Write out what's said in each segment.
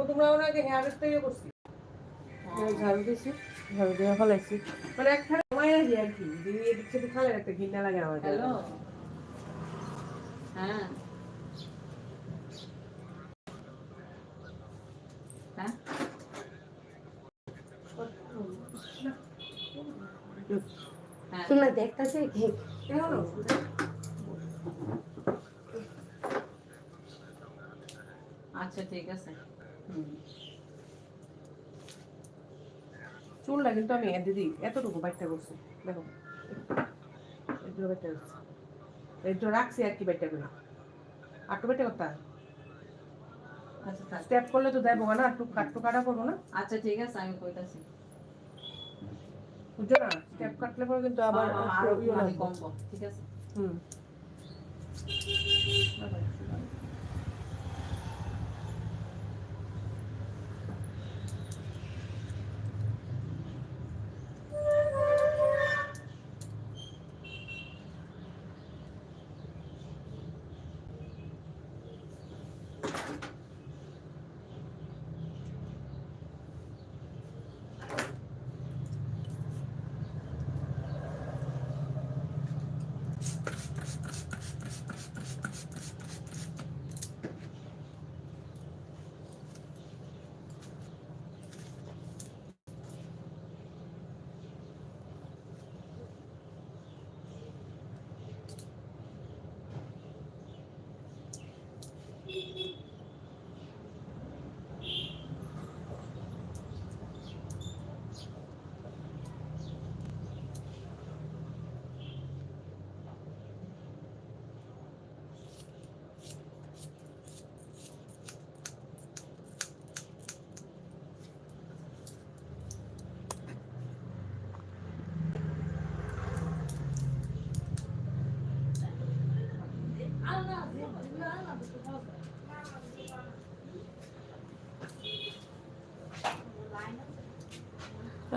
তোমরা ওনাকে hair style করছি? হ্যাঁ, ঝাড়ু দিছি ঝাড়ু দিয়ে ফলাইছি। মানে একখানে মায়ের আছি আর কি যে এদিক সেদিক খালে একটা ঘিন্না লাগে আমার হ্যালো? হ্যাঁ। হ্যাঁ? তোমরা দেখতেছে কি কেমন আচ্ছা ঠিক আছে। চুলটা কিন্তু আমি দিদি এতটুকু বাইটটা করছি দেখো বাইটটা করছি রাখছি আর কি বাইটটা আর তো বাইটটা করতে আচ্ছা স্টেপ করলে তো দেবো না একটু কাটটু কাটা করব না। আচ্ছা ঠিক আছে আমি কইতাছি। বুঝছ না? স্টেপ কাটলে পরে কিন্তু আবার আরও একটু ইয়ে মানে লাগবে। কম কম ঠিক আছে? হুম।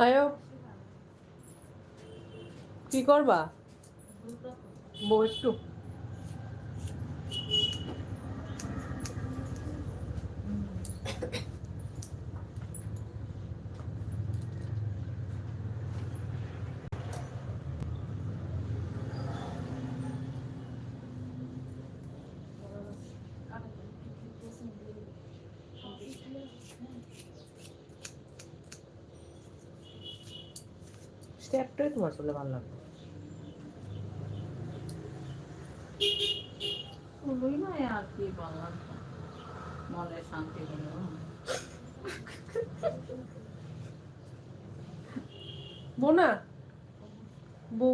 আয়ো। কি করবা? বউ স্টেপটাই তোমার চলে ভালো লাগবে না আর কি বললাম মনে শান্তি হলো বউ।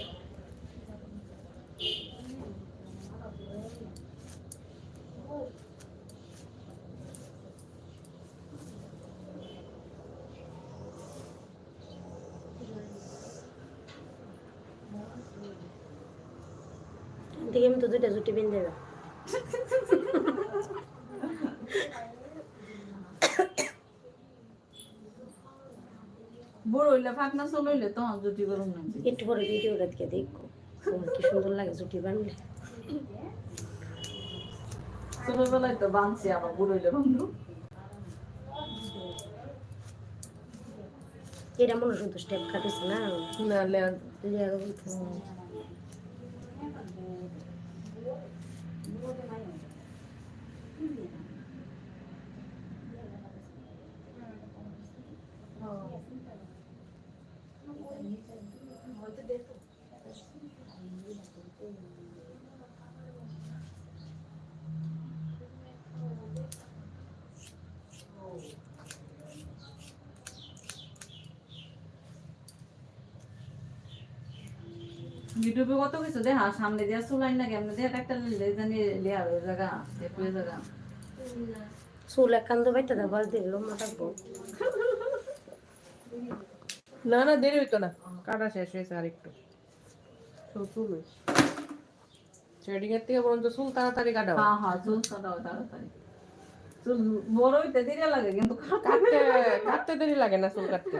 আমি তো দুইটা জুটি বেঁধে দেবে। বড় হইলে ফাঁকনা চল হইলে তো জুটি করুন না একটু পরে ভিডিওটা দিকে দেখো তোমার কি সুন্দর লাগে জুটি বানলে। ছোটবেলায় তো বানছি আবার বুড়ো হইলে বন্ধু এটা মনে কাটিস না? না ইউটিউবে কত কিছু দেখা সামনে দিয়া চুলাই না কেমনে দেখা একটা লিলে জানি লিয়া ওই জায়গা একটু জায়গা। চুল একান্ত বাইতে দেবো আর দিল মা থাকব না না দেরি হইতো না। কাটা শেষ হয়েছে আর একটু চুল থ্রেডিং এর থেকে বরঞ্চ চুল তাড়াতাড়ি কাটাও। হ্যাঁ হ্যাঁ চুল কাটাও তাড়াতাড়ি। চুল বড় হইতে দেরি লাগে কিন্তু কাটতে কাটতে দেরি লাগে না চুল কাটতে।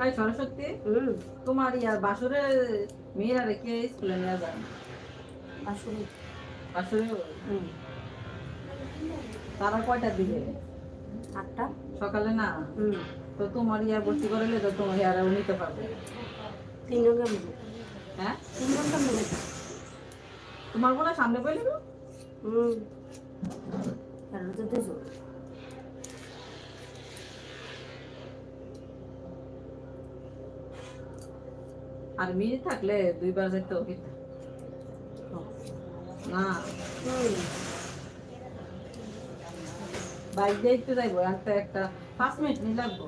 তাই সরস্বতী তোমার ইয়ার বাসরে মেয়েরা রেখে স্কুলে নিয়ে যায় বাসরে। তারা কয়টার দিকে আটটা। সকালে না? হুম। তো তোমার ইয়ার ভর্তি করলে তো তোমার ইয়ারা নিতে পারবে। তিনজন কেমন হ্যাঁ? তিনজন কেমন তোমার মনে সামনে পেলে তো হুম। আর তো দুজন। আর মেয়ে থাকলে দুইবার যাইতে হবে। না বাইক একটু যাইবো, একটা একটা, পাঁচ মিনিট নিয়ে লাগবো।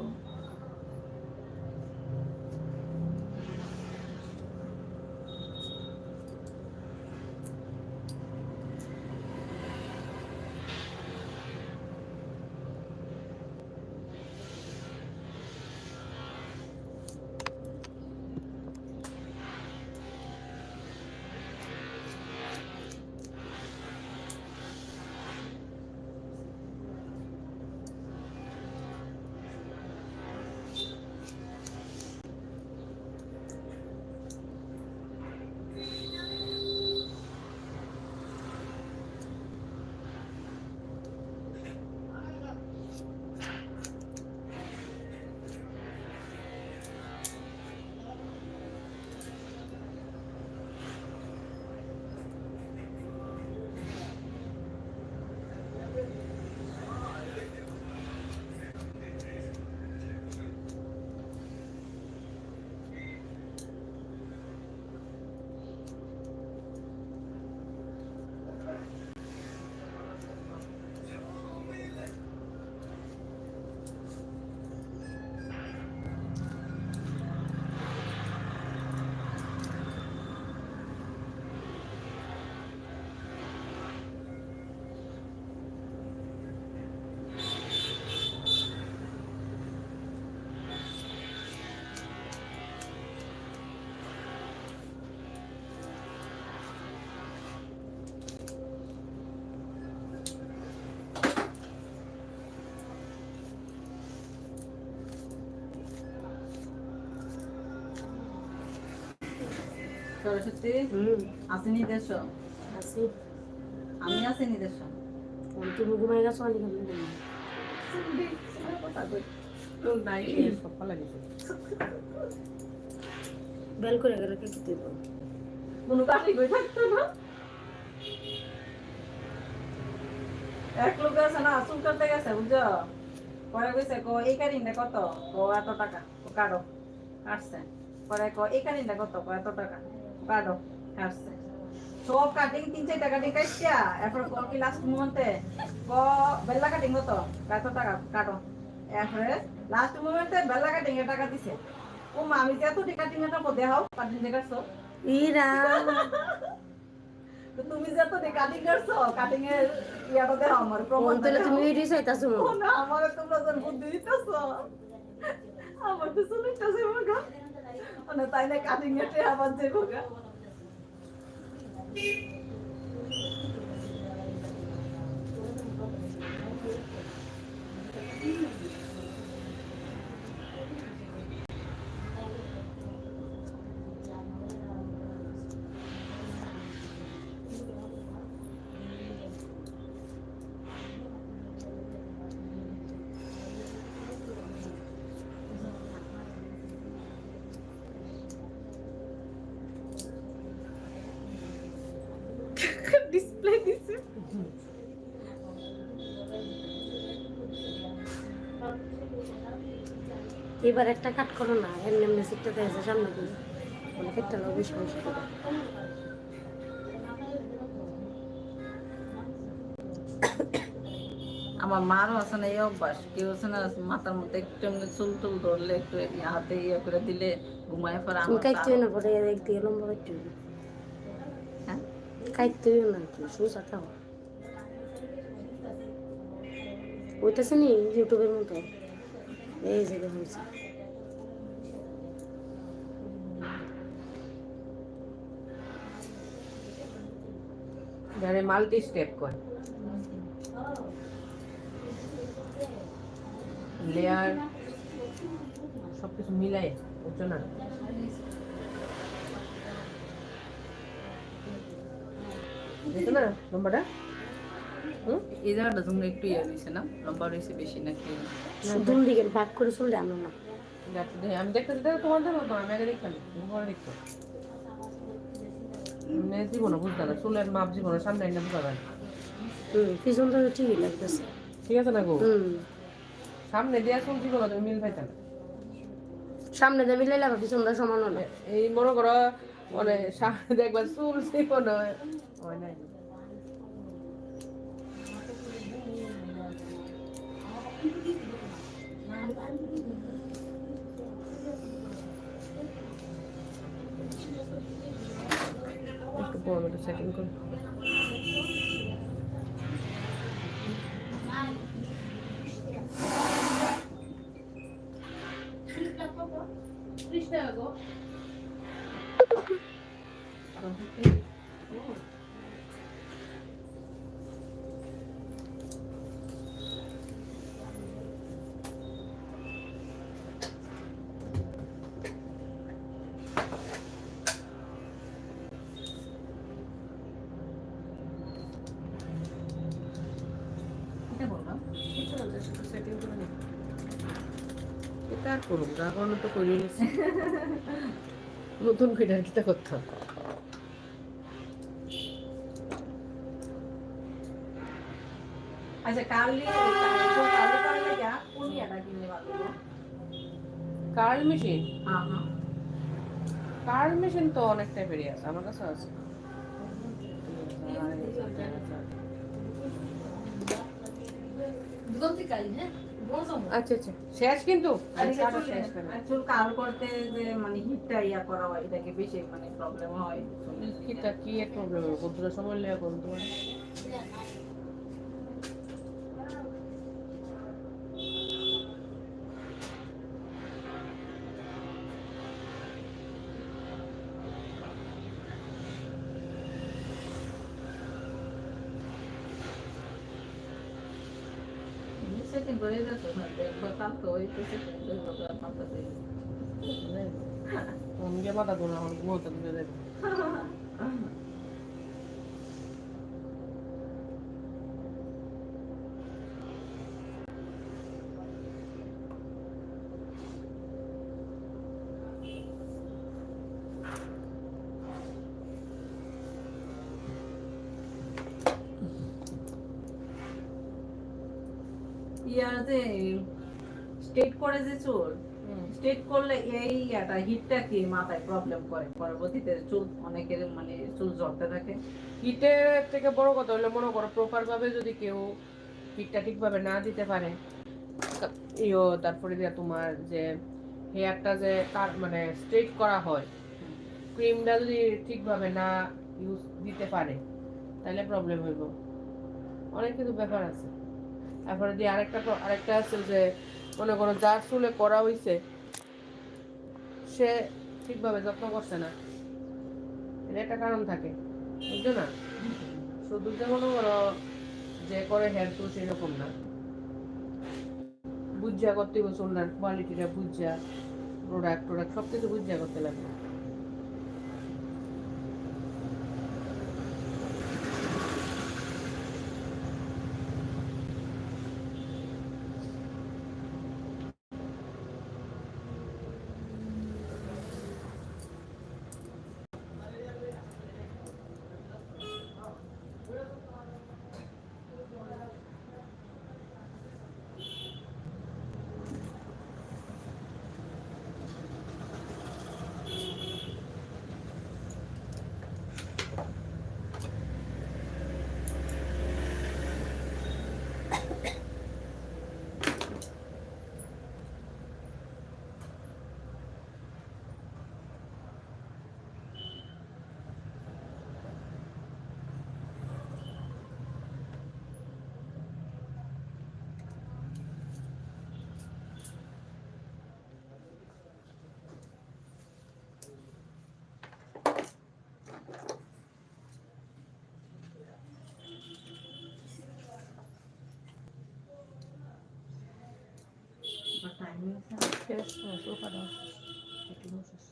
সরস্বতী হুম। আসেনি দেশ। আছি আমি আসেনি দেশ। তুমি ঘুমাই গেছো আমি কেমন নাই। সকালে বেল করে গেলে কে দিতে কোনো কাঠি কই থাকতো না? এক লোক আছে না চুল করতে গেছে বুঝছ? পরে কইছে কো এই কারিনটা কত? কো এত টাকা কাটো। কাটছে। পরে কো এই কারিনটা কত? কো এত টাকা। কাটছে সব কাটিং তিন চারটা কাটিং কাটছিয়া এরপর কো কি লাস্ট মোমেন্টে ক বেলা কাটিং কত টাকা কাটো। এরপরে লাস্ট মোমেন্টে বেলা কাটিং এর টাকা দিছে। ও মা আমি যে এত কাটিং এর টাকা দেখাও কাটিং যে কাটছো। ইরা। তুমি যে তো কাটিং করছ কাটিং এর ইয়াটা দেখাও আমার প্রমাণ কোন তুমি ইডি চাইতাছো না আমার তোমরা বুদ্ধি দিতেছো। আমার তো গেছে মগা। মানে তাইলে কাটিং এটে আবার দেবো গা ডিসপ্লে এবার একটা কাট করো না এমনি এমনি সিটটা দিয়েছে সামনে দিয়ে। বলে কেটে লোক করে আমার মারও আছে না এই অভ্যাস। কেউ আছে না মাথার মধ্যে একটু এমনি চুল টুল ধরলে একটু হাতে ইয়ে করে দিলে ঘুমায় পরে আমার কাইতে তাও- না পরে এক দিয়ে লম্বা কাটতে হ্যাঁ? কাইতে না কি ওইটাছে নি ইউটিউবের মতো? এই যে দেখুন যারা স্টেপ করে। লেয়ার সবকিছু মিলাই বুঝছ না? দেখো না নম্বরটা এই জায়গাটা তুমি একটু ইয়ে না? লম্বা রয়েছে বেশি নাকি? দুল দিকে ভাগ করে চলে আনো না। আমি দেখতে তোমার দেবো তো আমি আগে পরে দেখতো মানে জীবনে বুঝতে না চুলের মাপ জীবনে সামনে এনে বুঝা যায়। না। পিছন তো ঠিকই লাগতেছে। ঠিক আছে না গো? সামনে দেওয়া চুল জীবনে তুমি মিল পাইতে না। সামনে দিয়ে মিলাই লাগা পিছনটা সমান হলে এই মনে করো মানে সামনে দেখবা চুল জীবন হয় হয় নাই। একটু বড় একটু সেটিং করি এটা বললাম সেটিং করে নি আর যা করানো তো করিয়ে নিচ্ছি নতুন করে আর কিটা করতে হবে? আচ্ছা কালি কালি কালি যা কোন ইয়াটা কিনলে ভালো কার্ল মেশিন? হ্যাঁ হ্যাঁ। কার্ল মেশিন তো অনেক টাইপেরই আছে আমার কাছে আছে। আচ্ছা আচ্ছা। শেষ কিন্তু? কাটা চুল- কাল করতে যে মানে হিটটা ইয়া করা হয় এটাকে বেশি মানে প্রবলেম হয়। হিটটা কি প্রবলেম কতটা সময় লেগে করুন তোমার। করে যাচ্ছে না একবার কাল তো ওই তো সেটিং করে লোকের মাথা দিয়ে আমি গিয়ে মাথা ধরে আমার ঘুমোতে দিয়ে যে স্ট্রেট করে যে চুল স্ট্রেট করলে এই ইয়াটা হিটটা কি মাথায় প্রবলেম করে? পরবর্তীতে চুল অনেকের মানে চুল ঝরতে থাকে। হিটের থেকে বড় কথা হলো মনে করো প্রপার ভাবে যদি কেউ হিটটা ঠিকভাবে না দিতে পারে ইয়ো তারপরে দিয়া তোমার যে হেয়ারটা যে তার মানে স্ট্রেট করা হয় ক্রিমটা যদি ঠিকভাবে না ইউজ দিতে পারে তাহলে প্রবলেম হইব। অনেক কিছু ব্যাপার আছে। তারপরে দিয়ে আরেকটা আরেকটা আছে যে মনে করো যার চুলে করা হইছে, সে ঠিকভাবে যত্ন করছে না। এর একটা কারণ থাকে, বুঝছ না? শুধু যে মনে করো যে করে হেয়ার তো সেরকম না। বুঝা করতে হবে চুলটার কোয়ালিটিটা বুঝা প্রোডাক্ট প্রোডাক্ট সব কিছু বুঝা করতে লাগে টাইম হয়েছে শেষ সোফা দাও একটু বসিস।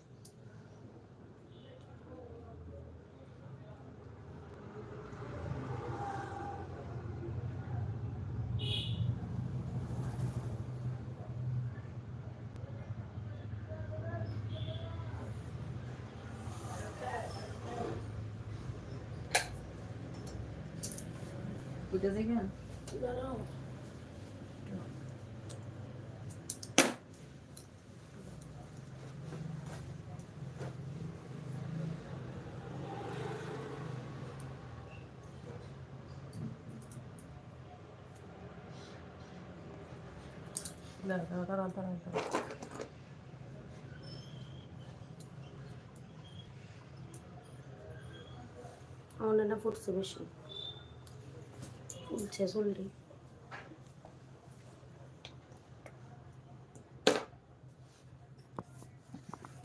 বুঝেছি అవునన్నా ఫుడ్ సుభేష్ ఫుల్ చేసి